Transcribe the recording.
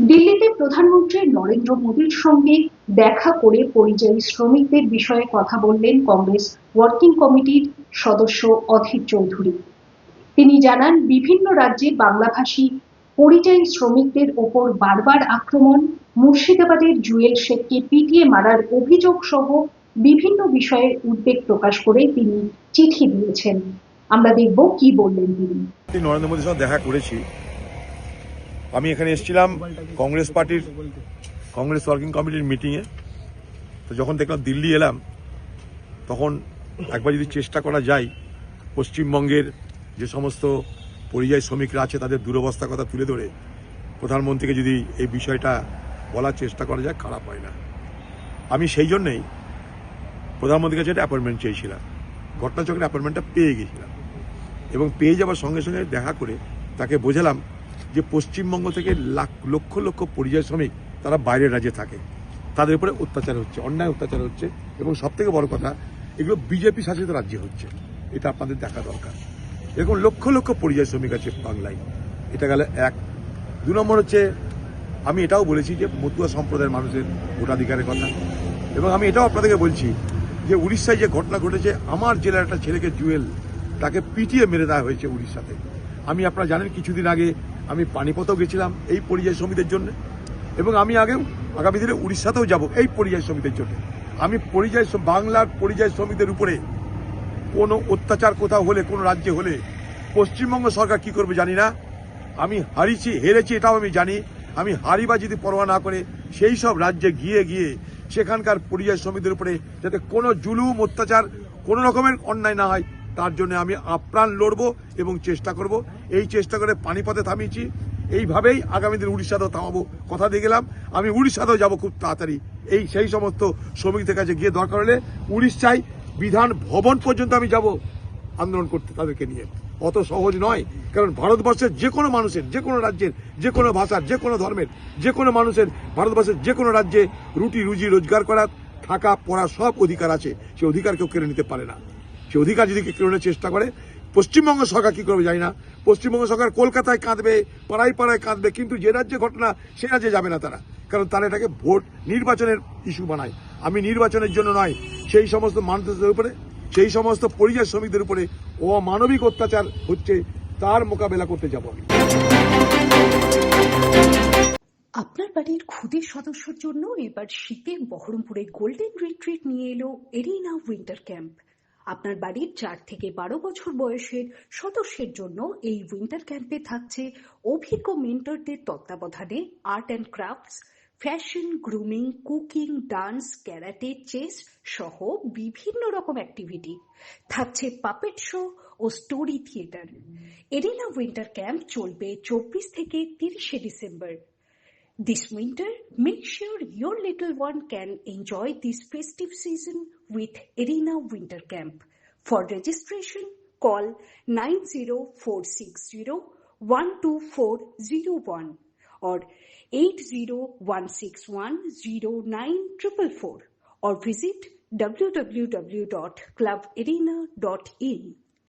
দিল্লিতে প্রধানমন্ত্রী নরেন্দ্র মোদীর সঙ্গে দেখা করে পরিযায়ী শ্রমিকদের বিষয়ে কথা বললেন কংগ্রেস ওয়ার্কিং কমিটির সদস্য অধীর চৌধুরী। তিনি জানান, বিভিন্ন রাজ্যে বাংলাভাষী পরিযায়ী শ্রমিকদের ওপর বারবার আক্রমণ, মুর্শিদাবাদের জুয়েল শেখকে পিটিয়ে মারার অভিযোগ সহ বিভিন্ন বিষয়ে উদ্বেগ প্রকাশ করে তিনি চিঠি দিয়েছেন। আমরা দেখব কি বললেন তিনি। নরেন্দ্র মোদীর সঙ্গে দেখা করেছি। আমি এখানে এসেছিলাম কংগ্রেস পার্টির, কংগ্রেস ওয়ার্কিং কমিটির মিটিংয়ে। তো যখন দেখলাম দিল্লি এলাম, তখন একবার যদি চেষ্টা করা যায়, পশ্চিমবঙ্গের যে সমস্ত পরিযায়ী শ্রমিকরা আছে, তাদের দুরবস্থার কথা তুলে ধরে প্রধানমন্ত্রীকে যদি এই বিষয়টা বলার চেষ্টা করা যায়, খারাপ হয় না। আমি সেই জন্যেই প্রধানমন্ত্রীর কাছে একটা অ্যাপয়েন্টমেন্ট চেয়েছিলাম। ঘটনাচক্রের অ্যাপয়েন্টমেন্টটা পেয়ে গেছিলাম। এবং পেয়ে যাওয়ার সঙ্গে সঙ্গে দেখা করে তাকে বোঝালাম যে পশ্চিমবঙ্গ থেকে লাখ, লক্ষ লক্ষ পরিযায়ী শ্রমিক তারা বাইরের রাজ্যে থাকে। তাদের উপরে অত্যাচার হচ্ছে, অন্যায় অত্যাচার হচ্ছে এবং সব থেকে বড় কথা, এগুলো বিজেপি শাসিত রাজ্যে হচ্ছে। এটা আপনাদের দেখা দরকার। এরকম লক্ষ লক্ষ পরিযায়ী শ্রমিক আছে বাংলায়। এটা গেলে এক। দু নম্বর হচ্ছে, আমি এটাও বলেছি যে মতুয়া সম্প্রদায়ের মানুষের ভোটাধিকারের কথা। এবং আমি এটাও আপনাদেরকে বলছি যে উড়িষ্যায় যে ঘটনা ঘটেছে, আমার জেলার একটা ছেলেকে জুয়েল তাকে পিটিয়ে মেরে দেওয়া হয়েছে উড়িষ্যাতে। আমি আপনারা জানেন কিছুদিন আগে আমি পানিপথেও গেছিলাম এই পরিযায়ী শ্রমিকদের জন্য। এবং আমি আগেও আগামী দিনে উড়িষ্যাতেও যাব এই পরিযায়ী শ্রমিকদের জন্য। আমি পরিযায়ী বাংলার পরিযায়ী শ্রমিকদের উপরে কোনো অত্যাচার কোথাও হলে, কোনো রাজ্যে হলে পশ্চিমবঙ্গ সরকার কি করবে জানি না। আমি হারিয়েছি, হেরেছি এটাও আমি জানি। আমি হারি বা যদি পরোয়া না করে, সেই সব রাজ্যে গিয়ে গিয়ে সেখানকার পরিযায়ী শ্রমিকদের উপরে যাতে কোনো জুলুম, অত্যাচার কোনো রকমের অন্যায় না হয়, তার জন্য আমি আপ্রাণ লড়ব এবং চেষ্টা করব। এই চেষ্টা করে পানিপথে থামিয়েছি। এইভাবেই আগামী দিন উড়িষ্যাতেও থামাবো কথা দিয়ে গেলাম। আমি উড়িষ্যাতেও যাব খুব তাড়াতাড়ি। এই সেই সমস্ত শ্রমিকদের কাছে গিয়ে দরকার হলে উড়িষ্যায় বিধান ভবন পর্যন্ত আমি যাব আন্দোলন করতে তাদেরকে নিয়ে। অত সহজ নয়, কারণ ভারতবর্ষের যে কোনো মানুষের, যে কোনো রাজ্যের, যে কোনো ভাষার, যে কোনো ধর্মের, যে কোনো মানুষের, ভারতবর্ষের যে কোনো রাজ্যে রুটি, রুজি, রোজগার করার, থাকা পড়া সব অধিকার আছে। সে অধিকার কেউ কেড়ে নিতে পারে না। সে অধিকার যদি কেড়ে চেষ্টা করে, পশ্চিমবঙ্গ সরকার কি করবে জানি না। পশ্চিমবঙ্গ সরকার কলকাতায় কাঁদবে, পাড়ায় পাড়ায় কাঁদবে, কিন্তু যে রাজ্যে ঘটনা, সে রাজ্যে যাবে না তারা। কারণ তারা এটাকে ভোট নির্বাচনের ইস্যু বানায়। আমি নির্বাচনের জন্য নয়, সেই সমস্ত মানুষদের উপরে, সেই সমস্ত পরিযায়ী শ্রমিকদের উপরে অমানবিক অত্যাচার হচ্ছে, তার মোকাবেলা করতে যাব আমি। আপনার বাড়ির খুদের সদস্যর জন্য এবার শীতে বহরমপুরে গোল্ডেন রিট্রিট নিয়ে এলো এরিনা উইন্টার ক্যাম্প আপনার বাড়ির চার থেকে বারো বছর বয়সের সদস্যের জন্য এই উইন্টার ক্যাম্পে থাকছে অভিজ্ঞ মেন্টরদের তত্ত্বাবধানে art and crafts fashion grooming cooking dance karate chess সহ বিভিন্ন রকম অ্যাক্টিভিটি থাকছে পাপেট শো ও story theatre arena winter camp চলবে চব্বিশ থেকে তিরিশে December. This winter, make sure your little one can enjoy this festive season with Arena Winter Camp. For registration, call 90460-12401 or 801610944 or visit www.clubarena.in.